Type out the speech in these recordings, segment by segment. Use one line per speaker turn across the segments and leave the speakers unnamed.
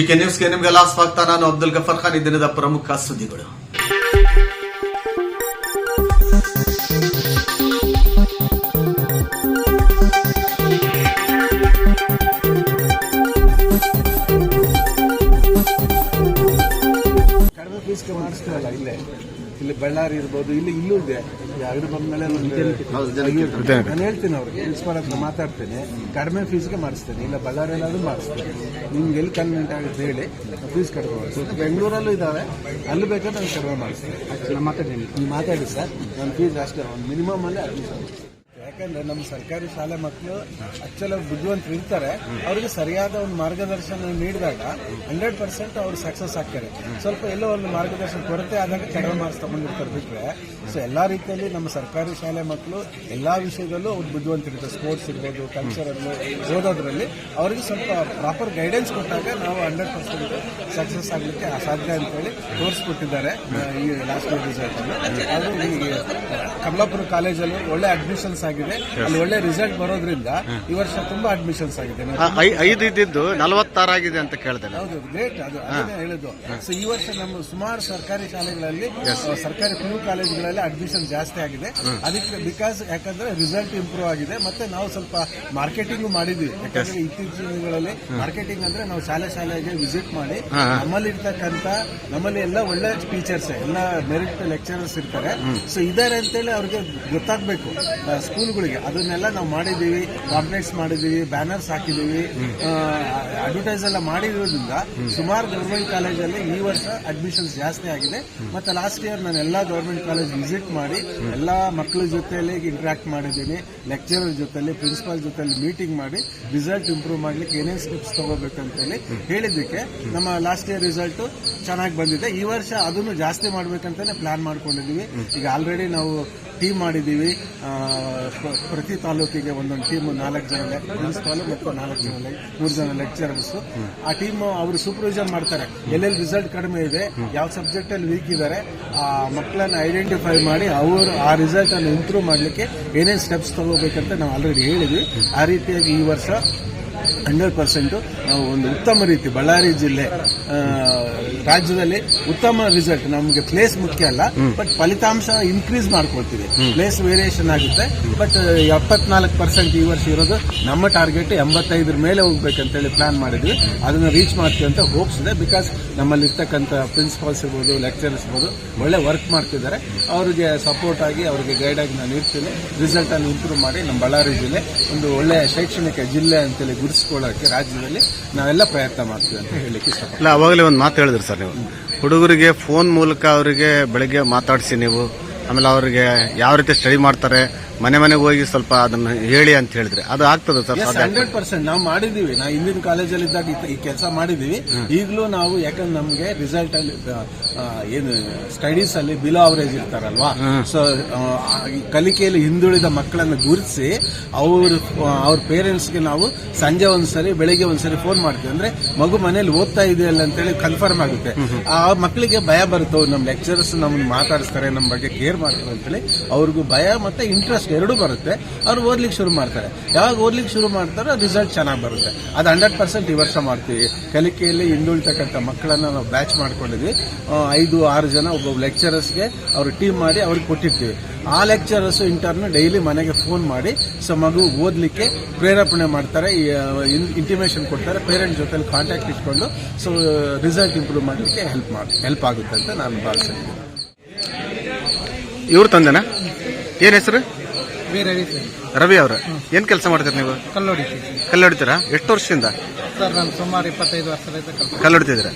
GK ನ್ಯೂಸ್ಗೆ ನಿಮಗೆಲ್ಲ ಸ್ವಾಗತ ನಾನು ಅಬ್ದುಲ್ ಗಫರ್ ಖಾನ್. ಈ ದಿನದ ಪ್ರಮುಖ ಸುದ್ದಿಗಳು.
ಕಡಿಮೆ ಫೀಸ್ಗೆ ಮಾಡಿಸ್ತಾರಲ್ಲ ಇಲ್ಲೇ? ಇಲ್ಲಿ ಬಳ್ಳಾರಿ ಇರ್ಬೋದು ಇಲ್ಲಿ ಇಲ್ಲೂ ಇದೆ. ಯಾರು ಬಂದ್ಮೇಲೆ ನಾನು ಹೇಳ್ತೀನಿ ಅವ್ರಿಗೆ ಪ್ರಿನ್ಸಿಪಾಲ್ ಹತ್ರ ಮಾತಾಡ್ತೇನೆ. ಕಡಿಮೆ ಫೀಸ್ಗೆ ಮಾಡಿಸ್ತೇನೆ ಇಲ್ಲ ಬಳ್ಳಾರಿಯಲ್ಲಾದ್ರೂ ಮಾಡಿಸ್ತೇನೆ. ನಿಮ್ಗೆ ಎಲ್ಲಿ ಕನ್ವೀನಿಯಂಟ್ ಆಗುತ್ತೆ ಹೇಳಿ ಫೀಸ್ ಕಡಿಮೆ ಮಾಡಿಸ್ತೀನಿ ಬೆಂಗಳೂರಲ್ಲೂ ಇದ್ದಾವೆ ಅಲ್ಲಿ ಬೇಕಾದ್ರೆ ನಾನು ಕಡಿಮೆ ಮಾಡಿಸ್ತೇನೆ. ಮಾತಾಡಿ. ನೀವು ಮಾತಾಡಿ ಸರ್ ನನ್ನ ಫೀಸ್ ಅಷ್ಟೇ ಒಂದು ಮಿನಿಮಮ್ ಅಲ್ಲೇ ಅಡ್ಮಿಷನ್ ಯಾಕಂದ್ರೆ ನಮ್ಮ ಸರ್ಕಾರಿ ಶಾಲೆ ಮಕ್ಕಳು ಆಕ್ಚುಲಿ ಬುದ್ಧಿವಂತರು ಇರ್ತಾರೆ. ಅವರಿಗೆ ಸರಿಯಾದ ಒಂದು ಮಾರ್ಗದರ್ಶನ ನೀಡಿದಾಗ ಹಂಡ್ರೆಡ್ ಪರ್ಸೆಂಟ್ ಅವ್ರು ಸಕ್ಸಸ್ ಆಗ್ತಾರೆ. ಸ್ವಲ್ಪ ಎಲ್ಲೋ ಒಂದು ಮಾರ್ಗದರ್ಶನ ಕೊರತೆ ಆದಾಗ ಕಡಿಮೆ ಮಾರ್ಕ್ಸ್ ತಗೊಂಡಿರ್ತಾರೆ ಬಿಟ್ರೆ. ಸೊ ಎಲ್ಲಾ ರೀತಿಯಲ್ಲಿ ನಮ್ಮ ಸರ್ಕಾರಿ ಶಾಲೆ ಮಕ್ಕಳು ಎಲ್ಲಾ ವಿಷಯದಲ್ಲೂ ಅವ್ರು ಬುದ್ಧಿವಂತರಿರ್ತಾರೆ ಸ್ಪೋರ್ಟ್ಸ್ ಇರ್ಬೋದು ಅಲ್ಲಿ ಓದೋದ್ರಲ್ಲಿ ಅವರಿಗೆ ಸ್ವಲ್ಪ ಪ್ರಾಪರ್ ಗೈಡೆನ್ಸ್ ಕೊಟ್ಟಾಗ ನಾವು ಹಂಡ್ರೆಡ್ ಪರ್ಸೆಂಟ್ ಸಕ್ಸಸ್ ಆಗಲಿಕ್ಕೆ ಅಸಾಧ್ಯ ಅಂತೇಳಿ ತೋರಿಸ್ಕೊಟ್ಟಿದ್ದಾರೆ ಈ ಲಾಸ್ಟ್ ಅದು ಈ ಕಮಲಾಪುರ ಕಾಲೇಜಲ್ಲಿ ಒಳ್ಳೆ ಅಡ್ಮಿಷನ್ಸ್ ಆಗಿದೆ ಅಲ್ಲಿ ಒಳ್ಳೆ ರಿಸಲ್ಟ್ ಬರೋದ್ರಿಂದ ಈ ವರ್ಷ ತುಂಬಾ ಅಡ್ಮಿಷನ್ಸ್ ಆಗಿದೆ.
ಐದು ಇದ್ದಿದ್ದು ನಲವತ್ತಾರಾಗಿದೆ ಅಂತ ಕೇಳಿದೆ.
ಹೌದು ಗ್ರೇಟ್ ಅದು ಅದನ್ನೇ ಹೇಳಿದ್ದು ಸೊ ಈ ವರ್ಷ ನಮ್ಮ ಸುಮಾರು ಸರ್ಕಾರಿ ಶಾಲೆಗಳಲ್ಲಿ ಸರ್ಕಾರಿ ಪಿ ಯು ಕಾಲೇಜುಗಳಲ್ಲಿ ಅಡ್ಮಿಷನ್ ಜಾಸ್ತಿ ಆಗಿದೆ. ಅದಕ್ಕೆ ಬಿಕಾಸ್ ಯಾಕಂದ್ರೆ ರಿಸಲ್ಟ್ ಇಂಪ್ರೂವ್ ಆಗಿದೆ. ಮತ್ತೆ ನಾವು ಸ್ವಲ್ಪ ಮಾರ್ಕೆಟಿಂಗ್ ಮಾಡಿದ್ವಿ. ಯಾಕಂದ್ರೆ ಇತ್ತೀಚಿನ ದಿನಗಳಲ್ಲಿ ಮಾರ್ಕೆಟಿಂಗ್ ಅಂದ್ರೆ ನಾವು ಶಾಲೆ ಶಾಲೆಗೆ ವಿಸಿಟ್ ಮಾಡಿ ನಮ್ಮಲ್ಲಿ ಇರ್ತಕ್ಕಂತ ನಮ್ಮಲ್ಲಿ ಎಲ್ಲ ಒಳ್ಳೆ ಟೀಚರ್ಸ್ ಎಲ್ಲ ಮೆರಿಟ್ ಲೆಕ್ಚರರ್ಸ್ ಇರ್ತಾರೆ. ಸೊ ಇದಾರೆ ಅಂತೇಳಿ ಅವ್ರಿಗೆ ಗೊತ್ತಾಗ್ಬೇಕು. ಆ, ಸ್ಕೂಲ್ಗಳಿಗೆ ಅದನ್ನೆಲ್ಲ ನಾವು ಮಾಡಿದೀವಿ ಕಾಂಪ್ಲೆಕ್ಸ್ ಮಾಡಿದೀವಿ ಬ್ಯಾನರ್ಸ್ ಹಾಕಿದೀವಿ ಅಡ್ವರ್ಟೈಸ್ ಎಲ್ಲ ಮಾಡಿರೋದ್ರಿಂದ ಸುಮಾರು ಗೌರ್ಮೆಂಟ್ ಕಾಲೇಜಲ್ಲಿ ಈ ವರ್ಷ ಅಡ್ಮಿಷನ್ಸ್ ಜಾಸ್ತಿ ಆಗಿದೆ. ಮತ್ತೆ ಲಾಸ್ಟ್ ಇಯರ್ ನಾನು ಎಲ್ಲ ಗೌರ್ಮೆಂಟ್ ಕಾಲೇಜ್ ವಿಸಿಟ್ ಮಾಡಿ ಎಲ್ಲಾ ಮಕ್ಕಳ ಜೊತೆಯಲ್ಲಿ ಇಂಟ್ರಾಕ್ಟ್ ಮಾಡಿದ್ದೀನಿ. ಲೆಕ್ಚರರ್ ಜೊತೆಯಲ್ಲಿ ಪ್ರಿನ್ಸಿಪಾಲ್ ಜೊತೆಲಿ ಮೀಟಿಂಗ್ ಮಾಡಿ ರಿಸಲ್ಟ್ ಇಂಪ್ರೂವ್ ಮಾಡ್ಲಿಕ್ಕೆ ಏನೇನು ಸ್ಟೆಪ್ಸ್ ತಗೋಬೇಕಂತೇಳಿ ಹೇಳಿದ್ದಕ್ಕೆ ನಮ್ಮ ಲಾಸ್ಟ್ ಇಯರ್ ರಿಸಲ್ಟ್ ಚೆನ್ನಾಗಿ ಬಂದಿದೆ. ಈ ವರ್ಷ ಅದನ್ನು ಜಾಸ್ತಿ ಮಾಡ್ಬೇಕಂತಾನೆ ಪ್ಲಾನ್ ಮಾಡ್ಕೊಂಡಿದೀವಿ ಈಗ ಆಲ್ರೆಡಿ ನಾವು ಟೀಮ್ ಮಾಡಿದ್ದೀವಿ. ಪ್ರತಿ ತಾಲೂಕಿಗೆ ಒಂದೊಂದು ಟೀಮ್ ನಾಲ್ಕು ಜನ ಪ್ರಿನ್ಸಿಪಾಲ್ ಮತ್ತು ನಾಲ್ಕು ಜನ ಮೂರು ಜನ ಲೆಕ್ಚರರ್ಸ್ ಆ ಟೀಮ್ ಅವರು ಸೂಪರ್ವಿಷನ್ ಮಾಡ್ತಾರೆ. ಎಲ್ಲೆಲ್ಲಿ ರಿಸಲ್ಟ್ ಕಡಿಮೆ ಇದೆ, ಯಾವ ಸಬ್ಜೆಕ್ಟ್ ಅಲ್ಲಿ ವೀಕ್ ಇದ್ದಾರೆ ಆ ಮಕ್ಕಳನ್ನ ಐಡೆಂಟಿಫೈ ಮಾಡಿ ಅವರು ಆ ರಿಸಲ್ಟ್ ಅನ್ನು ಇಂಪ್ರೂವ್ ಮಾಡಲಿಕ್ಕೆ ಏನೇನು ಸ್ಟೆಪ್ಸ್ ತಗೋಬೇಕಂತ ನಾವು ಆಲ್ರೆಡಿ ಹೇಳಿದ್ವಿ. ಆ ರೀತಿಯಾಗಿ ಈ ವರ್ಷ ಹಂಡ್ರೆಡ್ ಪರ್ಸೆಂಟ್ ನಾವು ಒಂದು ಉತ್ತಮ ರೀತಿ ಬಳ್ಳಾರಿ ಜಿಲ್ಲೆ ರಾಜ್ಯದಲ್ಲಿ ಉತ್ತಮ ರಿಸಲ್ಟ್ ನಮಗೆ ಪ್ಲೇಸ್ ಮುಖ್ಯ ಅಲ್ಲ ಬಟ್ ಫಲಿತಾಂಶ ಇನ್ಕ್ರೀಸ್ ಮಾಡ್ಕೊಳ್ತೀವಿ. ಪ್ಲೇಸ್ ವೇರಿಯೇಷನ್ ಆಗುತ್ತೆ ಬಟ್ ಎಪ್ಪತ್ನಾಲ್ಕು ಪರ್ಸೆಂಟ್ ಈ ವರ್ಷ ಇರೋದು ನಮ್ಮ ಟಾರ್ಗೆಟ್ ಎಂಬತ್ತೈದರ ಮೇಲೆ ಹೋಗ್ಬೇಕಂತೇಳಿ ಪ್ಲಾನ್ ಮಾಡಿದ್ವಿ. ಅದನ್ನ ರೀಚ್ ಮಾಡ್ತೀವಿ ಅಂತ ಹೋಪ್ಸ್ ಇದೆ ಬಿಕಾಸ್ ನಮ್ಮಲ್ಲಿ ಇರ್ತಕ್ಕಂಥ ಪ್ರಿನ್ಸಿಪಾಲ್ಸ್ ಇರ್ಬೋದು ಲೆಕ್ಚರರ್ಸ್ ಇರ್ಬೋದು ಒಳ್ಳೆ ವರ್ಕ್ ಮಾಡ್ತಿದ್ದಾರೆ. ಅವರಿಗೆ ಸಪೋರ್ಟ್ ಆಗಿ ಅವರಿಗೆ ಗೈಡ್ ಆಗಿ ನಾನು ಇರ್ತೀನಿ. ರಿಸಲ್ಟನ್ನು ಇಂಪ್ರೂವ್ ಮಾಡಿ ನಮ್ಮ ಬಳ್ಳಾರಿ ಜಿಲ್ಲೆ ಒಂದು ಒಳ್ಳೆ ಶೈಕ್ಷಣಿಕ ಜಿಲ್ಲೆ ಅಂತೇಳಿ ಗುರುತಿಸ್ಕೊಳ್ಳೋಕೆ ರಾಜ್ಯದಲ್ಲಿ ನಾವೆಲ್ಲ ಪ್ರಯತ್ನ ಮಾಡ್ತೀವಿ ಅಂತ ಹೇಳಲಿಕ್ಕೆ
ಇಷ್ಟಪಡ್ತೀವಿ ಅವಾಗಲೇ ಒಂದು ಮಾತು ಹೇಳಿದ್ರು ಸರ್ ನೀವು. ಹುಡುಗರಿಗೆ ಫೋನ್ ಮೂಲಕ ಅವರಿಗೆ ಬೆಳಗ್ಗೆ ಮಾತಾಡಿಸಿ ನೀವು. ಆಮೇಲೆ ಅವರಿಗೆ ಯಾವ ರೀತಿ ಸ್ಟಡಿ ಮಾಡ್ತಾರೆ ಮನೆ ಮನೆಗೆ ಹೋಗಿ ಸ್ವಲ್ಪ ಅದನ್ನ ಹೇಳಿ ಅಂತ ಹೇಳಿದ್ರೆ ಅದು ಆಗ್ತದೆ ಸರ್? ಸಾಧ್ಯ
ಹಂಡ್ರೆಡ್ ಪರ್ಸೆಂಟ್ ನಾವು ಮಾಡಿದೀವಿ ನಾವು ಹಿಂದಿನ ಕಾಲೇಜಲ್ಲಿ ಇದ್ದಾಗ ಈ- ಕೆಲಸ ಮಾಡಿದೀವಿ ಈಗಲೂ ನಾವು ಯಾಕಂದ್ರೆ ನಮಗೆ ರಿಸಲ್ಟ್ ಅಲ್ಲಿ ಆ, ಏನು ಸ್ಟಡೀಸ್ ಅಲ್ಲಿ ಬಿಲೋ ಅವರೇಜ್ ಇರ್ತಾರಲ್ವಾ? ಸೊ ಕಲಿಕೆಯಲ್ಲಿ ಹಿಂದುಳಿದ ಮಕ್ಕಳನ್ನು ಗುರುತಿಸಿ ಅವರು ಅವ್ರ ಪೇರೆಂಟ್ಸ್ಗೆ ನಾವು ಸಂಜೆ ಒಂದ್ಸರಿ ಬೆಳಿಗ್ಗೆ ಒಂದ್ಸರಿ ಫೋನ್ ಮಾಡ್ತೀವಿ. ಅಂದ್ರೆ ಮಗು ಮನೇಲಿ ಓದ್ತಾ ಇದೆಯಲ್ಲ ಅಂತೇಳಿ ಕನ್ಫರ್ಮ್ ಆಗುತ್ತೆ. ಆ ಮಕ್ಕಳಿಗೆ ಭಯ ಬರುತ್ತೆ. ನಮ್ಮ ಲೆಕ್ಚರರ್ಸ್ ನಮ್ಮನ್ನು ಮಾತಾಡಿಸ್ತಾರೆ ನಮ್ಮ ಬಗ್ಗೆ ಕೇರ್ ಮಾಡ್ತಾರೆ ಅಂತೇಳಿ ಅವ್ರಿಗೂ ಭಯ ಮತ್ತೆ ಇಂಟ್ರೆಸ್ಟ್ ಎರಡೂ ಬರುತ್ತೆ. ಅವ್ರು ಓದ್ಲಿಕ್ಕೆ ಶುರು ಮಾಡ್ತಾರೆ. ಯಾವಾಗ ಓದ್ಲಿಕ್ಕೆ ಶುರು ಮಾಡ್ತಾರೋ ರಿಸಲ್ಟ್ ಚೆನ್ನಾಗಿ ಬರುತ್ತೆ. ಅದು ಹಂಡ್ರೆಡ್ ಪರ್ಸೆಂಟ್ ಈ ವರ್ಷ ಮಾಡ್ತೀವಿ. ಕಲಿಕೆಯಲ್ಲಿ ಹಿಂದುಳಿತಕ್ಕಂಥ ಮಕ್ಕಳನ್ನ ನಾವು ಬ್ಯಾಚ್ ಮಾಡ್ಕೊಂಡಿದ್ವಿ. ಐದು, ಆರು ಜನ ಒಬ್ಬ ಲೆಕ್ಚರರ್ಸ್ಗೆ ಅವ್ರ ಟೀಮ್ ಮಾಡಿ ಅವ್ರಿಗೆ ಕೊಟ್ಟಿರ್ತೀವಿ. ಆ ಲೆಕ್ಚರರ್ಸ್ ಇಂಟರ್ನ್ ಡೈಲಿ ಮನೆಗೆ ಫೋನ್ ಮಾಡಿ ಸೊ ಮಗು ಓದ್ಲಿಕ್ಕೆ ಪ್ರೇರೇಪಣೆ ಮಾಡ್ತಾರೆ. ಇಂಟಿಮೇಷನ್ ಕೊಡ್ತಾರೆ. ಪೇರೆಂಟ್ ಜೊತೆ ಕಾಂಟ್ಯಾಕ್ಟ್ ಇಟ್ಕೊಂಡು ಸೊ ರಿಸಲ್ಟ್ ಇಂಪ್ರೂವ್ ಮಾಡಲಿಕ್ಕೆ ಹೆಲ್ಪ್ ಮಾಡಿ ಹೆಲ್ಪ್ ಆಗುತ್ತೆ ಅಂತ ನಾನು ಭಾವಿಸ್ತೀನಿ.
ಇವ್ರು ತಂದೆನಾ? ಏನ್ ಹೆಸರು?
ಬೇರೆ
ರವಿ ಅವ್ರ. ಏನ್ ಕೆಲಸ ಮಾಡ್ತೀರಿ ನೀವು?
ಕಲ್ಲು ಹೊಡಿತೀವಿ.
ಕಲ್ಲು ಹೊಡಿತೀರಾ? ಎಷ್ಟು ವರ್ಷದಿಂದ?
ಸರ್ ನಾನು ಸುಮಾರು ಇಪ್ಪತ್ತೈದು ವರ್ಷದಿಂದ
ಕಲ್ಲು ಹೊಡಿತಿದ್ದೀರಾ?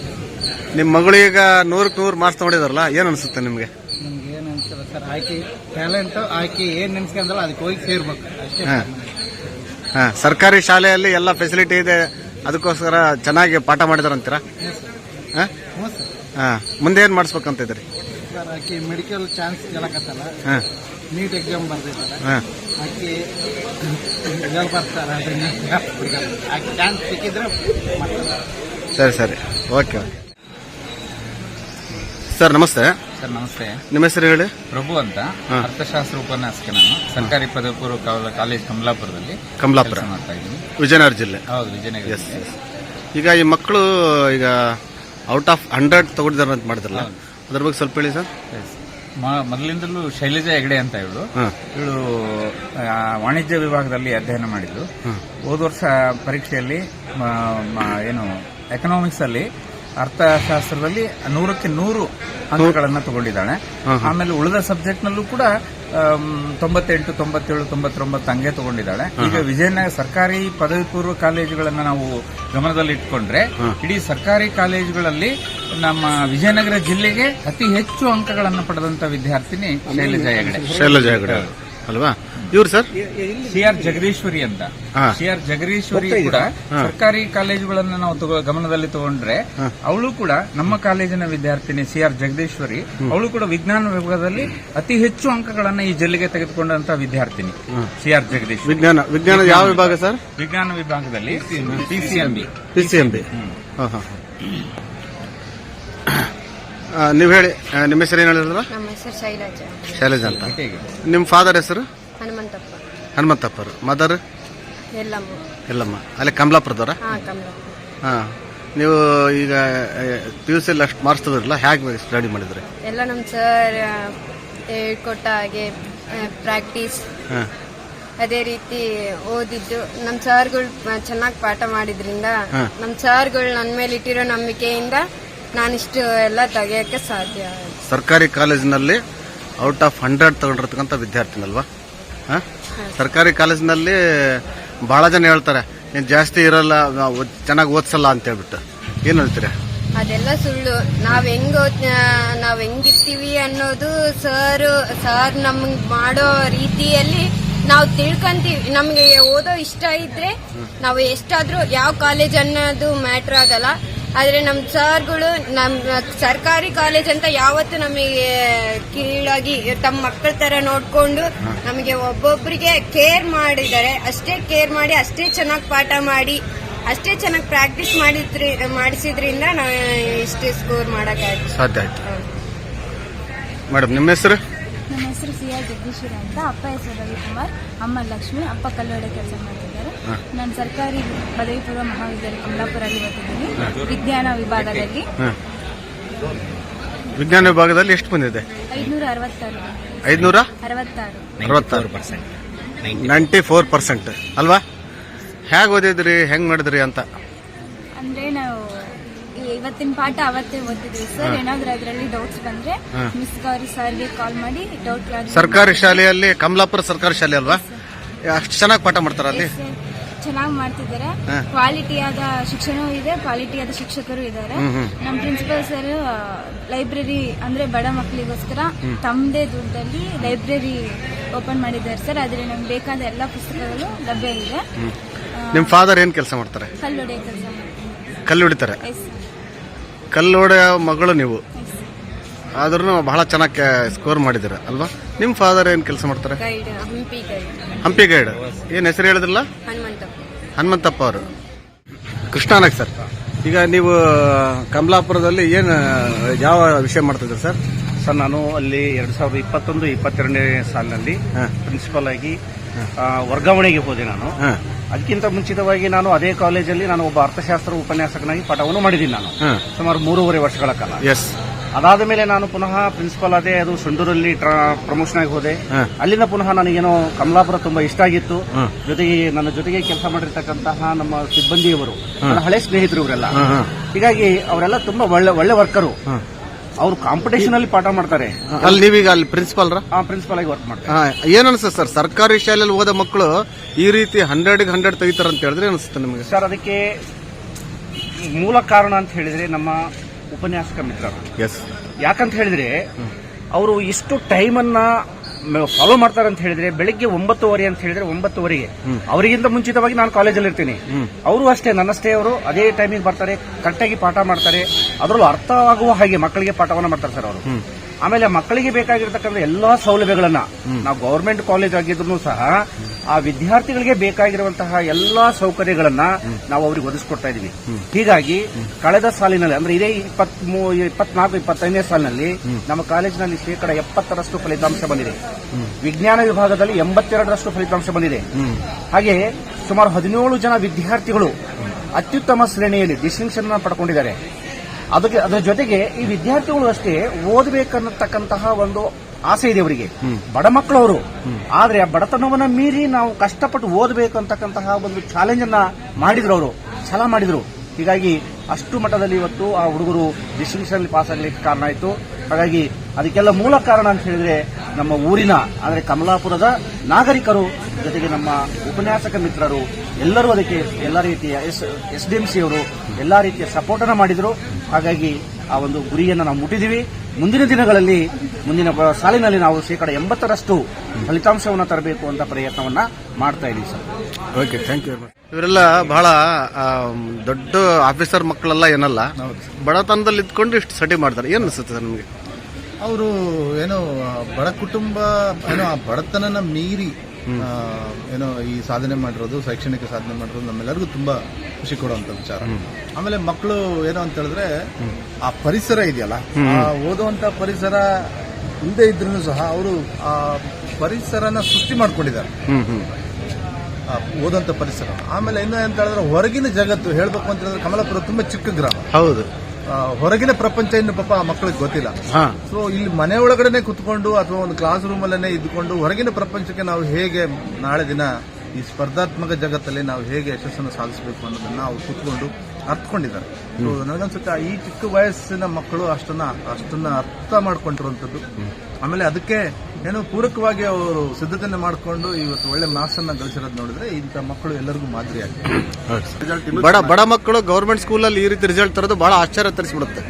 ನಿಮ್ಮ ಮಗಳೀಗ ನೂರಕ್ಕೆ ನೂರು ಮಾರ್ಕ್ಸ್ ತಗೊಂಡಿದಾರಲ್ಲ ಏನ್ ಅನ್ಸುತ್ತೆ ನಿಮ್ಗೆ?
ನಿಮಗೆ ಏನು ಅನ್ಸಲ್ಲ ಸರ್ ಆಯ್ಕೆ ಟ್ಯಾಲೆಂಟ್ ಆಯ್ಕೆ ಏನ್ ನೆನ್ಸ್ಕೊಂಡ್ರಲ್ಲ ಅದಕ್ಕೆ ಹೋಗಿ ಸೇರ್ಬೇಕು. ಅಷ್ಟೇ
ಹಾ. ಹಾ ಸರ್ಕಾರಿ ಶಾಲೆಯಲ್ಲಿ ಎಲ್ಲ ಫೆಸಿಲಿಟಿ ಇದೆ ಅದಕ್ಕೋಸ್ಕರ ಚೆನ್ನಾಗಿ ಪಾಠ ಮಾಡಿದಾರಂತೀರಾ? ಹಾ?
ಹ್ಞೂ ಸರ್.
ಏನು ಮುಂದೆ ಏನ್ ಮಾಡಿಸ್ಬೇಕಂತ
ಸರ್ ಆಕೆ ಮೆಡಿಕಲ್ ಚಾನ್ಸ್ ಕೇಳಕತ್ತಲ್ಲ.
ಹಾ.
ನೀಟ್ ಎಕ್ಸಾಮ್ ಬರ್ದಿದ್ದಾರೆ.
ಹಾ.
ಆಕೆ ಬರ್ತಾರೆ ಚಾನ್ಸ್ ಸಿಕ್ಕಿದ್ರೆ
ಸರಿ ಸರಿ. ಓಕೆ ಓಕೆ ಸರ್ ನಮಸ್ತೆ.
ಸರ್ ನಮಸ್ತೆ.
ನಿಮ್ಮ ಹೆಸರು ಹೇಳಿ?
ಪ್ರಭು ಅಂತ. ಅರ್ಥಶಾಸ್ತ್ರ ಉಪನ್ಯಾಸಕ್ಕೆ ನಾನು. ಸರ್ಕಾರಿ ಪದವಿ ಪೂರ್ವ ಕಾಲೇಜ್ ಕಮಲಾಪುರದಲ್ಲಿ
ಕಮಲಾಪುರ.
ಮಾಡ್ತಾ ಇದ್ದೀನಿ.
ವಿಜಯನಗರ ಜಿಲ್ಲೆ.
ಹೌದು ವಿಜಯನಗರ
ಈಗ ಈ ಮಕ್ಕಳು ಈಗ ಔಟ್ ಆಫ್ ಹಂಡ್ರೆಡ್ ತಗೊಂಡಿದ್ದಾರೆ ಅಂತ ಮಾಡಿದ್ರಲ್ಲ ಅದ್ರ ಬಗ್ಗೆ ಸ್ವಲ್ಪ ಹೇಳಿ ಸರ್.
ಮ- ಮೊದಲಿಂದಲೂ ಶೈಲಜಾ ಹೆಗಡೆ ಅಂತ ಇವಳು. ಇವಳು ವಾಣಿಜ್ಯ ವಿಭಾಗದಲ್ಲಿ ಅಧ್ಯಯನ ಮಾಡಿದ್ಲು. ಹೋದ ವರ್ಷ ಪರೀಕ್ಷೆಯಲ್ಲಿ ಏನು ಎಕನಾಮಿಕ್ಸ್ ಅಲ್ಲಿ ಅರ್ಥಶಾಸ್ತ್ರದಲ್ಲಿ ನೂರಕ್ಕೆ ನೂರು ಅಂಕಗಳನ್ನ ತಗೊಂಡಿದ್ದಾಳೆ. ಆಮೇಲೆ ಉಳಿದ ಸಬ್ಜೆಕ್ಟ್ ನಲ್ಲೂ ಕೂಡ ತೊಂಬತ್ತೆಂಟು ತೊಂಬತ್ತೇಳು ತೊಂಬತ್ತೊಂಬತ್ತು ಹಂಗೆ ತಗೊಂಡಿದ್ದಾಳೆ. ಈಗ ವಿಜಯನಗರ ಸರ್ಕಾರಿ ಪದವಿ ಪೂರ್ವ ಕಾಲೇಜುಗಳನ್ನ ನಾವು ಗಮನದಲ್ಲಿ ಇಟ್ಕೊಂಡ್ರೆ ಇಡೀ ಸರ್ಕಾರಿ ಕಾಲೇಜುಗಳಲ್ಲಿ ನಮ್ಮ ವಿಜಯನಗರ ಜಿಲ್ಲೆಗೆ ಅತಿ ಹೆಚ್ಚು ಅಂಕಗಳನ್ನು ಪಡೆದಂತ ವಿದ್ಯಾರ್ಥಿನಿ ಶೈಲಜಾ ಹೆಗಡೆ.
ಶೈಲಜಾ ಹೆಗಡೆ. ಅಲ್ವಾ? ಇವ್ರು ಸರ್?
ಸಿ ಆರ್ ಜಗದೀಶ್ವರಿ ಅಂತ. ಸಿ ಆರ್ ಜಗದೀಶ್ವರಿ ಕೂಡ ಸರ್ಕಾರಿ ಕಾಲೇಜುಗಳನ್ನ ನಾವು ಗಮನದಲ್ಲಿ ತಗೊಂಡ್ರೆ ಅವಳು ಕೂಡ ನಮ್ಮ ಕಾಲೇಜಿನ ವಿದ್ಯಾರ್ಥಿನಿ ಸಿ ಆರ್ ಜಗದೀಶ್ವರಿ ಅವಳು ಕೂಡ ವಿಜ್ಞಾನ ವಿಭಾಗದಲ್ಲಿ ಅತಿ ಹೆಚ್ಚು ಅಂಕಗಳನ್ನ ಈ ಜಿಲ್ಲೆಗೆ ತೆಗೆದುಕೊಂಡಂತ ವಿದ್ಯಾರ್ಥಿನಿ ಸಿ ಆರ್ ಜಗದೀಶ್
ವಿಜ್ಞಾನ ವಿಜ್ಞಾನ ಯಾವ ವಿಭಾಗ ಸರ್?
ವಿಜ್ಞಾನ ವಿಭಾಗದಲ್ಲಿ ಪಿಸಿಎಂಬಿ
ಪಿಸಿಎಂಬಿ ನೀವು ಹೇಳಿ ನಿಮ್ಮ ಹೆಸರು ಏನು ಹೇಳಿದ್ರ
ನಮ್ಮ ಹೆಸರು ಶೈಲಜಾ
ಶೈಲಜಾ ಅಂತ. ನಿಮ್ಮ ಫಾದರ್ ಹೆಸರು?
ಹನುಮಂತಪ್ಪ.
ಹನುಮಂತಪ್ಪರು. ಮದರ್
ಎಲ್ಲಮ್ಮ.
ಎಲ್ಲಮ್ಮ. ಅಲ್ಲಿ ಕಮಲಾಪುರದವರ?
ಹಾ ಕಮಲ
ಹಾಂ. ನೀವು ಈಗ ಪಿ ಯು ಸಿಯಲ್ಲಿ ಅಷ್ಟು ಮಾರ್ಕ್ಸ್ ತಗೋರಿಲ್ಲ ಹೇಗೆ ಸ್ಟಡಿ ಮಾಡಿದ್ರೆ?
ಎಲ್ಲ ನಮ್ಮ ಸರ್ ಹೇಳ್ಕೊಟ್ಟ ಹಾಗೆ ಪ್ರಾಕ್ಟೀಸ್
ಹಾಂ.
ಅದೇ ರೀತಿ ಓದಿದ್ದು. ನಮ್ಮ ಸರ್ಗಳು ಚೆನ್ನಾಗಿ ಪಾಠ ಮಾಡಿದ್ರಿಂದ ನಮ್ಮ ಸರ್ಗಳು ನನ್ನ ಮೇಲೆ ಇಟ್ಟಿರೋ ನಂಬಿಕೆಯಿಂದ ನಾನಿಷ್ಟು ಎಲ್ಲ ತೆಗೆಯಕ್ಕೆ ಸಾಧ್ಯ
ಸರ್ಕಾರಿ ಕಾಲೇಜಿನಲ್ಲಿ ಔಟ್ ಆಫ್ ಹಂಡ್ರೆಡ್ ತಗೊಂಡಿರ್ತಕ್ಕಂಥ ವಿದ್ಯಾರ್ಥಿನಲ್ವಾ? ಹಾಂ? ಸರ್ಕಾರಿ ಕಾಲೇಜಿನಲ್ಲಿ ಬಹಳ ಜನ ಹೇಳ್ತಾರೆ ನೀನು ಜಾಸ್ತಿ ಇರಲ್ಲ ಚೆನ್ನಾಗಿ ಓದಿಸಲ್ಲ ಅಂತ ಹೇಳ್ಬಿಟ್ಟು. ಏನು ಹೇಳ್ತೀರಾ?
ಅದೆಲ್ಲ ಸುಳ್ಳು. ನಾವ್ ಹೆಂಗ್ ನಾವ್ ಹೆಂಗಿರ್ತೀವಿ ಅನ್ನೋದು ಸರ್ ಸರ್ ನಮ್ಗ್ ಮಾಡೋ ರೀತಿಯಲ್ಲಿ ನಾವು ತಿಳ್ಕೊಂತೀವಿ. ನಮ್ಗೆ ಓದೋ ಇಷ್ಟ ಇದ್ರೆ ನಾವು ಎಷ್ಟಾದ್ರೂ ಯಾವ ಕಾಲೇಜ್ ಅನ್ನೋದು ಮ್ಯಾಟ್ರ್ ಆಗಲ್ಲ. ಆದ್ರೆ ನಮ್ ಸರ್ಗಳು ನಮ್ ಸರ್ಕಾರಿ ಕಾಲೇಜ್ ಅಂತ ಯಾವತ್ತು ನಮಗೆ ಕೀಳಾಗಿ ತಮ್ಮ ಮಕ್ಕಳ ತರ ನೋಡ್ಕೊಂಡು ನಮಗೆ ಒಬ್ಬೊಬ್ಬರಿಗೆ ಕೇರ್ ಮಾಡಿದ್ದಾರೆ. ಅಷ್ಟೇ ಕೇರ್ ಮಾಡಿ ಅಷ್ಟೇ ಚೆನ್ನಾಗಿ ಪಾಠ ಮಾಡಿ ಅಷ್ಟೇ ಚೆನ್ನಾಗಿ ಪ್ರಾಕ್ಟೀಸ್ ಮಾಡಿದ್ರಿ ಮಾಡಿಸಿದ್ರಿಂದ ನಾವು ಇಷ್ಟು ಸ್ಕೋರ್
ಸಾಧ್ಯ ಆಯ್ತು. ಮೇಡಮ್ ನಿಮ್ಮ ಹೆಸರು?
ನನ್ನ ಹೆಸರು ಸಿ ಆರ್ ಜಗದೀಶ್ವರ ಅಂತ. ಅಪ್ಪ ಹೆಸರು ರವಿಕುಮಾರ್. ಅಮ್ಮ ಲಕ್ಷ್ಮಿ ಅಪ್ಪ ಕಲ್ಲೋಡೆ ಕೆಲಸ ಮಾಡ್ತಿದ್ದಾರೆ. ನಾನು ಸರ್ಕಾರಿ ಪದವಿ ಪೂರ್ವ ಮಹಾವಿದ್ಯಾಲಯ ಕಮಲಾಪುರಲ್ಲಿ ಓದಿದ್ದೀನಿ ವಿಜ್ಞಾನ ವಿಭಾಗದಲ್ಲಿ.
ವಿಜ್ಞಾನ ವಿಭಾಗದಲ್ಲಿ ಎಷ್ಟು ಬಂದಿದೆ?
ಐದುನೂರ ಅರವತ್ತಾರು.
ಐದುನೂರ?
ಅರವತ್ತಾರು.
ಅರವತ್ತಾರು ನೈಂಟಿ ಫೋರ್ ಪರ್ಸೆಂಟ್. ಅಲ್ವಾ? ಹೇಗೆ ಓದಿದ್ರಿ ಹೆಂಗ್ ಮಾಡಿದ್ರಿ ಅಂತ?
ಅಂದ್ರೆ ನಾವು ಈ ಇವತ್ತಿನ ಪಾಠ ಅವತ್ತೇ ಓದಿದ್ವಿ ಸರ್ ಏನಾದ್ರೂ ಅದರಲ್ಲಿ ಡೌಟ್ಸ್ ಬಂದ್ರೆ ಮಿಸ್ ಗೌರಿ ಸರ್ಗೆ ಕಾಲ್ ಮಾಡಿ ಡೌಟ್
ಸರ್ಕಾರಿ ಶಾಲೆಯಲ್ಲಿ ಕಮಲಾಪುರ ಸರ್ಕಾರಿ ಶಾಲೆ ಅಲ್ವಾ? ಅಷ್ಟು ಚೆನ್ನಾಗಿ ಪಾಠ ಮಾಡ್ತಾರ ಅಲ್ಲಿ?
ಚೆನ್ನಾಗಿ ಮಾಡ್ತಿದ್ದಾರೆ.
ಕ್ವಾಲಿಟಿ
ಕ್ವಾಲಿಟಿಯಾದ ಶಿಕ್ಷಣವೂ ಇದೆ ಕ್ವಾಲಿಟಿಯಾದ ಶಿಕ್ಷಕರು ಇದ್ದಾರೆ. ನಮ್ಮ ಪ್ರಿನ್ಸಿಪಲ್ ಸರ್ ಲೈಬ್ರರಿ ಅಂದ್ರೆ ಬಡ ಮಕ್ಕಳಿಗೋಸ್ಕರ ತಮ್ಮದೇ ದುಡ್ಡಲ್ಲಿ ಲೈಬ್ರರಿ ಓಪನ್ ಮಾಡಿದ್ದಾರೆ ಸರ್ ಅದ್ರಲ್ಲಿ ನಮ್ಗೆ ಬೇಕಾದ ಎಲ್ಲ ಪುಸ್ತಕಗಳು ಲಭ್ಯ ಇದೆ.
ನಿಮ್ಮ ಫಾದರ್ ಏನ್ ಕೆಲಸ ಮಾಡ್ತಾರೆ?
ಕಲ್ಲೊಡೆ ಕೆಲಸ
ಕಲ್ಲು ಹೊಡಿತಾರೆ?
ಎಸ್
ಕಲ್ಲು ಹೊಡೆಯೋ ಮಗಳು ನೀವು? ಆದ್ರೂ ಬಹಳ ಚೆನ್ನಾಗಿ ಸ್ಕೋರ್ ಮಾಡಿದ್ದೀರ ಅಲ್ವಾ? ನಿಮ್ಮ ಫಾದರ್ ಏನ್ ಕೆಲಸ ಮಾಡ್ತಾರೆ?
Guide Hampi guide
Hampi guide ಏನ್ ಹೆಸರು ಹೇಳಿದ್ರಲ್ಲ?
ಹನುಮಂತಪ್ಪ
ಅವರು. ಕೃಷ್ಣಾನಕ್ ಸರ್. ಈಗ ನೀವು ಕಮಲಾಪುರದಲ್ಲಿ ಏನು ಯಾವ ವಿಷಯ ಮಾಡ್ತಿದ್ದೀರಿ ಸರ್?
ಸರ್ ನಾನು ಅಲ್ಲಿ ಎರಡ್ ಸಾವಿರದ ಇಪ್ಪತ್ತೊಂದು ಇಪ್ಪತ್ತೆರಡನೇ ಸಾಲಿನಲ್ಲಿ. ಪ್ರಿನ್ಸಿಪಲ್ ಆಗಿ ವರ್ಗಾವಣೆಗೆ ಹೋದೆ ನಾನು. ಅದಕ್ಕಿಂತ ಮುಂಚಿತವಾಗಿ ನಾನು ಅದೇ ಕಾಲೇಜಲ್ಲಿ ನಾನು ಒಬ್ಬ ಅರ್ಥಶಾಸ್ತ್ರ ಉಪನ್ಯಾಸಕನಾಗಿ ಪಾಠವನ್ನು ಮಾಡಿದ್ದೀನಿ ನಾನು. ಸುಮಾರು ಮೂರುವರೆ ವರ್ಷಗಳ ಕಾಲ.
ಎಸ್.
ಅದಾದ ಮೇಲೆ ನಾನು ಪುನಃ ಪ್ರಿನ್ಸಿಪಲ್ ಅದೇ ಅದು ಸುಂಡೂರಲ್ಲಿ ಪ್ರಮೋಷನ್ ಆಗಿ ಹೋದೆ. ಅಲ್ಲಿಂದ ಪುನಃ ನನಗೇನೋ ಕಮಲಾಪುರ ತುಂಬಾ ಇಷ್ಟ ಆಗಿತ್ತು. ಜೊತೆಗೆ ನನ್ನ ಜೊತೆಗೆ ಕೆಲಸ ಮಾಡಿರ್ತಕ್ಕಂತಹ ನಮ್ಮ ಸಿಬ್ಬಂದಿಯವರು ನನ್ನ ಹಳೆ ಸ್ನೇಹಿತರು ಇವರೆಲ್ಲ. ಹೀಗಾಗಿ ಅವರೆಲ್ಲ ತುಂಬಾ ಒಳ್ಳೆ ಒಳ್ಳೆ ವರ್ಕರು ಅವರು ಕಾಂಪಿಟೇಷನ್ ಅಲ್ಲಿ ಪಾಠ ಮಾಡ್ತಾರೆ.
ಅಲ್ಲಿ ನೀವೀಗ ಅಲ್ಲಿ ಪ್ರಿನ್ಸಿಪಾಲ್ರ
ಆ ಪ್ರಿನ್ಸಿಪಲ್ ಆಗಿ ವರ್ಕ್ ಮಾಡ್ತಾರೆ.
ಏನ್ ಅನ್ಸುತ್ತೆ ಸರ್? ಸರ್ಕಾರಿ ಶಾಲೆಯಲ್ಲಿ ಹೋದ ಮಕ್ಕಳು ಈ ರೀತಿ ಹಂಡ್ರೆಡ್ ಹಂಡ್ರೆಡ್ ತೆಗಿತಾರ ಅಂತ ಹೇಳಿದ್ರೆ ಅನಿಸುತ್ತೆ ನಿಮಗೆ?
ಸರ್ ಅದಕ್ಕೆ ಮೂಲ ಕಾರಣ ಅಂತ ಹೇಳಿದ್ರೆ ನಮ್ಮ ಉಪನ್ಯಾಸಕ ಮಿತ್ರರು
ಎಸ್
ಯಾಕಂತ ಹೇಳಿದ್ರೆ ಅವರು ಇಷ್ಟು ಟೈಮ್ ಅನ್ನ ಫಾಲೋ ಮಾಡ್ತಾರೆ ಅಂತ ಹೇಳಿದ್ರೆ ಬೆಳಿಗ್ಗೆ ಒಂಬತ್ತುವರೆ ಅಂತ ಹೇಳಿದ್ರೆ ಒಂಬತ್ತುವರೆಗೆ. ಅವರಿಗಿಂತ ಮುಂಚಿತವಾಗಿ ನಾನು ಕಾಲೇಜಲ್ಲಿ ಇರ್ತೀನಿ. ಅವರು ಅಷ್ಟೇ ನನ್ನಷ್ಟೇ ಅವರು ಅದೇ ಟೈಮಿಗೆ ಬರ್ತಾರೆ ಕರೆಕ್ಟಾಗಿ ಪಾಠ ಮಾಡ್ತಾರೆ. ಅದರಲ್ಲೂ ಅರ್ಥ ಆಗುವ ಹಾಗೆ ಮಕ್ಕಳಿಗೆ ಪಾಠವನ್ನು ಮಾಡ್ತಾರೆ ಸರ್ ಅವರು. ಆಮೇಲೆ ಮಕ್ಕಳಿಗೆ ಬೇಕಾಗಿರ್ತಕ್ಕಂಥ ಎಲ್ಲಾ ಸೌಲಭ್ಯಗಳನ್ನ ನಾವು ಗೌರ್ಮೆಂಟ್ ಕಾಲೇಜ್ ಆಗಿದ್ರು ಸಹ ಆ ವಿದ್ಯಾರ್ಥಿಗಳಿಗೆ ಬೇಕಾಗಿರುವಂತಹ ಎಲ್ಲಾ ಸೌಕರ್ಯಗಳನ್ನ ನಾವು ಅವ್ರಿಗೆ ಒದಗಿಸ್ಕೊಡ್ತಾ ಇದೀವಿ. ಹೀಗಾಗಿ ಕಳೆದ ಸಾಲಿನಲ್ಲಿ ಅಂದ್ರೆ ಇದೇ ಇಪ್ಪತ್ತ್ ಇಪ್ಪತ್ನಾಲ್ಕು ಇಪ್ಪತ್ತೈದನೇ ಸಾಲಿನಲ್ಲಿ ನಮ್ಮ ಕಾಲೇಜಿನಲ್ಲಿ ಶೇಕಡ ಎಪ್ಪತ್ತರಷ್ಟು ಫಲಿತಾಂಶ ಬಂದಿದೆ. ವಿಜ್ಞಾನ ವಿಭಾಗದಲ್ಲಿ ಎಂಬತ್ತೆರಡರಷ್ಟು ಫಲಿತಾಂಶ ಬಂದಿದೆ. ಹಾಗೆ ಸುಮಾರು ಹದಿನೇಳು ಜನ ವಿದ್ಯಾರ್ಥಿಗಳು ಅತ್ಯುತ್ತಮ ಶ್ರೇಣಿಯಲ್ಲಿ ಡಿಸ್ಟಿಂಕ್ಷನ್ ಪಡ್ಕೊಂಡಿದ್ದಾರೆ. ಅದಕ್ಕೆ ಅದರ ಜೊತೆಗೆ ಈ ವಿದ್ಯಾರ್ಥಿಗಳು ಅಷ್ಟೇ ಓದಬೇಕನ್ನತಕ್ಕಂತಹ ಒಂದು ಆಸೆ ಇದೆ ಅವರಿಗೆ. ಬಡ ಮಕ್ಕಳು ಅವರು ಆದ್ರೆ ಆ ಬಡತನವನ್ನ ಮೀರಿ ನಾವು ಕಷ್ಟಪಟ್ಟು ಓದಬೇಕು ಅಂತಕ್ಕಂತಹ ಒಂದು ಚಾಲೆಂಜ್ ಅನ್ನ ಮಾಡಿದ್ರು ಅವರು. ಛಲ ಮಾಡಿದ್ರು. ಹೀಗಾಗಿ ಅಷ್ಟು ಮಟ್ಟದಲ್ಲಿ ಇವತ್ತು ಆ ಹುಡುಗರು ಡಿಸ್ಟಿಂಕ್ಷನ್ ಪಾಸ್ ಆಗಲಿಕ್ಕೆ ಕಾರಣ ಆಯಿತು. ಹಾಗಾಗಿ ಅದಕ್ಕೆಲ್ಲ ಮೂಲ ಕಾರಣ ಅಂತ ಹೇಳಿದ್ರೆ ನಮ್ಮ ಊರಿನ ಅಂದ್ರೆ ಕಮಲಾಪುರದ ನಾಗರಿಕರು ಜೊತೆಗೆ ನಮ್ಮ ಉಪನ್ಯಾಸಕ ಮಿತ್ರರು ಎಲ್ಲರೂ ಅದಕ್ಕೆ ಎಲ್ಲ ರೀತಿಯ S S D M C ಅವರು ಎಲ್ಲ ರೀತಿಯ ಸಪೋರ್ಟ್ ಅನ್ನು ಮಾಡಿದ್ರು. ಹಾಗಾಗಿ ಆ ಒಂದು ಗುರಿಯನ್ನು ನಾವು ಮುಟ್ಟಿದೀವಿ ಮುಂದಿನ ದಿನಗಳಲ್ಲಿ ಮುಂದಿನ ಬ- ಸಾಲಿನಲ್ಲಿ ನಾವು ಶೇಕಡ ಎಂಬತ್ತರಷ್ಟು ಫಲಿತಾಂಶವನ್ನು ತರಬೇಕು ಅಂತ ಪ್ರಯತ್ನವನ್ನ ಮಾಡ್ತಾ ಇದೀವಿ ಸರ್.
ಓಕೆ ಥ್ಯಾಂಕ್ ಯು ಇವರೆಲ್ಲ ಬಹಳ ದೊಡ್ಡ ಆಫೀಸರ್ ಮಕ್ಕಳೆಲ್ಲ ಏನಲ್ಲ ಬಡತನದಲ್ಲಿ ಇದ್ಕೊಂಡು ಇಷ್ಟು ಸಟಿ ಮಾಡ್ತಾರೆ. ಏನು ಅನಿಸುತ್ತೆ ಸರ್ ನಿಮಗೆ?
ಅವರು ಏನೋ ಬಡ ಕುಟುಂಬ ಏನೋ ಆ ಬಡತನನ ಮೀರಿ ಏನೋ ಈ ಸಾಧನೆ ಮಾಡಿರೋದು ಶೈಕ್ಷಣಿಕ ಸಾಧನೆ ಮಾಡಿರೋದು ನಮ್ಮೆಲ್ಲರಿಗೂ ತುಂಬಾ ಖುಷಿ ಕೊಡುವಂತ ವಿಚಾರ. ಆಮೇಲೆ ಮಕ್ಕಳು ಏನೋ ಅಂತ ಹೇಳಿದ್ರೆ ಆ ಪರಿಸರ ಇದೆಯಲ್ಲ ಆ ಓದುವಂತ ಪರಿಸರ ಇಲ್ಲದೆ ಇದ್ರೂ ಸಹ ಅವರು ಆ ಪರಿಸರನ ಸೃಷ್ಟಿ ಮಾಡ್ಕೊಂಡಿದ್ದಾರೆ. ಓದುವಂತ ಪರಿಸರ. ಆಮೇಲೆ ಇನ್ನೂ ಅಂತ ಹೇಳಿದ್ರೆ ಹೊರಗಿನ ಜಗತ್ತು ಹೇಳ್ಬೇಕು ಅಂತ ಹೇಳಿದ್ರೆ ಕಮಲಾಪುರ ತುಂಬಾ ಚಿಕ್ಕ ಗ್ರಾಮ.
ಹೌದು.
ಹೊರಗಿನ ಪ್ರಪಂಚ ಇನ್ನು ಪಾಪ ಆ ಮಕ್ಕಳಿಗೆ ಗೊತ್ತಿಲ್ಲ. ಸೊ ಇಲ್ಲಿ ಮನೆ ಒಳಗಡೆನೆ ಕುತ್ಕೊಂಡು ಅಥವಾ ಒಂದು ಕ್ಲಾಸ್ ರೂಮ್ ಅಲ್ಲೇ ಇದ್ಕೊಂಡು ಹೊರಗಿನ ಪ್ರಪಂಚಕ್ಕೆ ನಾವು ಹೇಗೆ ನಾಳೆ ದಿನ ಈ ಸ್ಪರ್ಧಾತ್ಮಕ ಜಗತ್ತಲ್ಲಿ ನಾವು ಹೇಗೆ ಯಶಸ್ಸನ್ನು ಸಾಧಿಸಬೇಕು ಅನ್ನೋದನ್ನ ನಾವು ಕುತ್ಕೊಂಡು ಅರ್ಥಕೊಂಡಿದ್ದಾರೆ ನನಗನ್ಸುತ್ತೆ ಈ ಚಿಕ್ಕ ವಯಸ್ಸಿನ ಮಕ್ಕಳು ಅಷ್ಟನ್ನ ಅಷ್ಟನ್ನ ಅರ್ಥ ಮಾಡ್ಕೊಂಡಿರುವಂತದ್ದು ಆಮೇಲೆ ಅದಕ್ಕೆ ಏನು ಪೂರಕವಾಗಿ ಅವರು ಸಿದ್ಧತೆಯನ್ನು ಮಾಡಿಕೊಂಡು ಇವತ್ತು ಒಳ್ಳೆ ಮಾರ್ಕ್ಸ್ ಅನ್ನ ಗಳಿಸಿರೋದು ನೋಡಿದ್ರೆ ಇಂಥ ಮಕ್ಕಳು ಎಲ್ಲರಿಗೂ ಮಾದರಿಯಾಗಿದೆ
ಬಡ ಬಡ ಮಕ್ಕಳು ಗೌರ್ಮೆಂಟ್ ಸ್ಕೂಲಲ್ಲಿ ಈ ರೀತಿ ರಿಸಲ್ಟ್ ತರೋದು ಬಹಳ ಆಶ್ಚರ್ಯ ತರಿಸ್ಬಿಡುತ್ತೆ.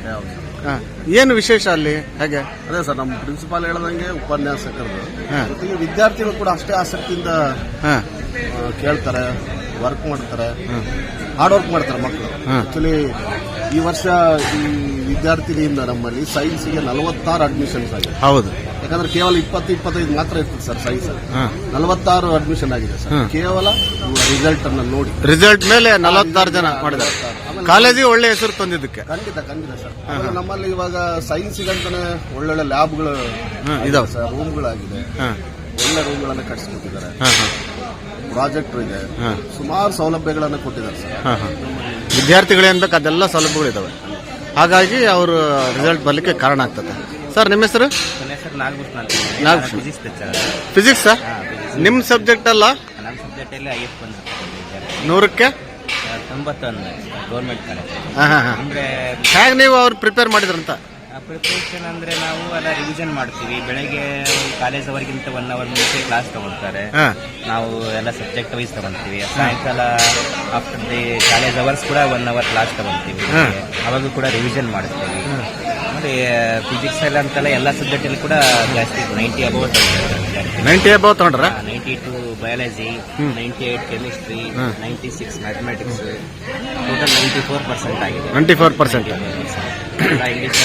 ಏನು ವಿಶೇಷ ಅಲ್ಲಿ? ಹಾಗೆ?
ಅದೇ ಸರ್ ನಮ್ಮ ಪ್ರಿನ್ಸಿಪಾಲ್ ಹೇಳ್ದಂಗೆ ಉಪನ್ಯಾಸಕರು. ಜೊತೆಗೆ ವಿದ್ಯಾರ್ಥಿಗಳು ಕೂಡ ಅಷ್ಟೇ ಆಸಕ್ತಿಯಿಂದ ಕೇಳ್ತಾರೆ ವರ್ಕ್ ಮಾಡ್ತಾರೆ. ಹಾರ್ಡ್ ವರ್ಕ್ ಮಾಡ್ತಾರೆ ಮಕ್ಕಳು. ಆಕ್ಚುಲಿ ಈ ವರ್ಷ ಈ ವಿದ್ಯಾರ್ಥಿನಿಯಿಂದ ನಮ್ಮಲ್ಲಿ ಸೈನ್ಸ್ಗೆ ನಲವತ್ತಾರು ಅಡ್ಮಿಷನ್ಸ್ ಆಗಿದೆ.
ಹೌದು.
ಯಾಕಂದ್ರೆ ಕೇವಲ ಇಪ್ಪತ್ತು ಇಪ್ಪತ್ತೈದು ಮಾತ್ರ ಇರ್ತದೆ ಸರ್ ಸೈನ್ಸ್. ನಲವತ್ತಾರು ಅಡ್ಮಿಷನ್ ಆಗಿದೆ ಸರ್ ಕೇವಲ ರಿಸಲ್ಟ್ ಅನ್ನ ನೋಡಿ.
ರಿಸಲ್ಟ್ ಮೇಲೆ ನಲವತ್ತಾರು ಜನ ಮಾಡಿದ್ದಾರೆ. ಕಾಲೇಜಿಗೆ ಒಳ್ಳೆ ಹೆಸರು ತಂದಿದ್ದಕ್ಕೆ.
ಖಂಡಿತ ಖಂಡಿತ ಸರ್ ನಮ್ಮಲ್ಲಿ ಇವಾಗ ಸೈನ್ಸ್ಗಂತಾನೆ ಒಳ್ಳೊಳ್ಳೆ ಲ್ಯಾಬ್ಗಳು
ಇದಾವೆ.
ಸರ್ ರೂಮ್ಗಳಾಗಿದೆ
ಹಾ
ರೂಮ್ಗಳನ್ನು ಕಟ್ಟಿಸ್ಕೊಟ್ಟಿದ್ದಾರೆ
ಪ್ರಾಜೆಕ್ಟ್ ಹಾ.
ಪ್ರಾಜೆಕ್ಟರ್ ಇದೆ.
ಹಾ.
ಸುಮಾರು ಸೌಲಭ್ಯಗಳನ್ನ ಕೊಟ್ಟಿದ್ದಾರೆ ಸರ್.
ವಿದ್ಯಾರ್ಥಿಗಳಿಂದ ಅದೆಲ್ಲ ವಿದ್ಯಾರ್ಥಿಗಳೇನ್ ಬೇಕು ಅದೆಲ್ಲ ಸೌಲಭ್ಯಗಳಿದಾವೆ ಹಾಗಾಗಿ ಅವರು ರಿಸಲ್ಟ್ ಬರಲಿಕ್ಕೆ ಕಾರಣ ಆಗ್ತದೆ. ಸರ್ ನಿಮ್ಮ ಹೆಸರು?
ನನ್ನ ಹೆಸರು ನಾಗಭೂಷಣ
ನಾಗಭೂಷಣ.
Physics
sir? ನಿಮ್ಮ ಸಬ್ಜೆಕ್ಟ್ ಅಲ್ಲ? ನೂರಕ್ಕೆ?
ತೊಂಬತ್ತೊಂದು ಗೌರ್ಮೆಂಟ್ ಕಾಲೇಜ್
ಹಾ ಹಾ ಹೇಗೆ ನೀವು ಅವ್ರು ಪ್ರಿಪೇರ್ ಮಾಡಿದ್ರಂತ?
ಪ್ರಿಪರೇಷನ್ ಅಂದ್ರೆ ನಾವು ಎಲ್ಲ ರಿವಿಷನ್ ಮಾಡ್ತೀವಿ. ಬೆಳಗ್ಗೆ ಕಾಲೇಜ್ ಅವರ್ಗಿಂತ ಒನ್ ಅವರ್ ಮುಂಚೆ ಕ್ಲಾಸ್ ತಗೊಳ್ತಾರೆ.
ಹಾ.
ನಾವು ಎಲ್ಲ ಸಬ್ಜೆಕ್ಟ್ ವೈಸ್ ತಗೊಂತೀವಿ ಸಾಯಂಕಾಲ ಆಫ್ಟರ್ ದಿ ಕಾಲೇಜ್ ಅವರ್ಸ್ ಕೂಡ ಒನ್ ಅವರ್ ಕ್ಲಾಸ್ ತಗೊಂತೀವಿ
ಹಾ.
ಅವಾಗ ಕೂಡ ರಿವಿಷನ್ ಮಾಡ್ತೀವಿ. ಮತ್ತೆ ಫಿಸಿಕ್ಸ್ ಎಲ್ಲ ಅಂತೆಲ್ಲ ಎಲ್ಲ ಸಬ್ಜೆಕ್ಟ್ ಅಲ್ಲಿ ಕೂಡ ಜಾಸ್ತಿ ನೈಂಟಿ ಅಬೌವ್
ನೈಂಟಿ ಅಬೌವ್ ತಗೊಂಡ್ರ?
Ninety two biology ninety eight chemistry ninety six mathematics total ninety four percent ಆಗಿದೆ.
ಟ್ವೆಂಟಿ ಫೋರ್ ಪರ್ಸೆಂಟ್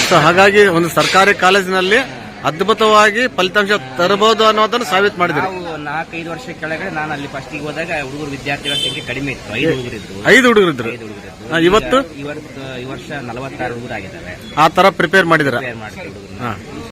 ಸೊ ಹಾಗಾಗಿ ಒಂದು ಸರ್ಕಾರಿ ಕಾಲೇಜಿನಲ್ಲಿ ಅದ್ಭುತವಾಗಿ ಫಲಿತಾಂಶ ತರಬಹುದು ಅನ್ನೋದನ್ನು ಸಾಬೀತು ಮಾಡಿದ್ರು
ನಾವು ನಾಲ್ಕೈದು ವರ್ಷ ಕೆಳಗಡೆ ನಾನು ಅಲ್ಲಿ ಫಸ್ಟಿಗೆ ಹೋದಾಗ ಹುಡುಗರು ವಿದ್ಯಾರ್ಥಿಗಳ ಸಂಖ್ಯೆ ಕಡಿಮೆ ಇತ್ತು. ಐದು ಹುಡುಗರಿದ್ರು
ಐದು ಹುಡುಗರಿದ್ರು
ಐದು ಹುಡುಗರಿದ್ರು
ಇವತ್ತು?
ಇವತ್ತು ಈ ವರ್ಷ ನಲವತ್ತಾರು ಹುಡುಗರು ಆಗಿದ್ದಾರೆ
ಆ ತರ ಪ್ರಿಪೇರ್ ಮಾಡಿದ್ರ
ಹುಡುಗರು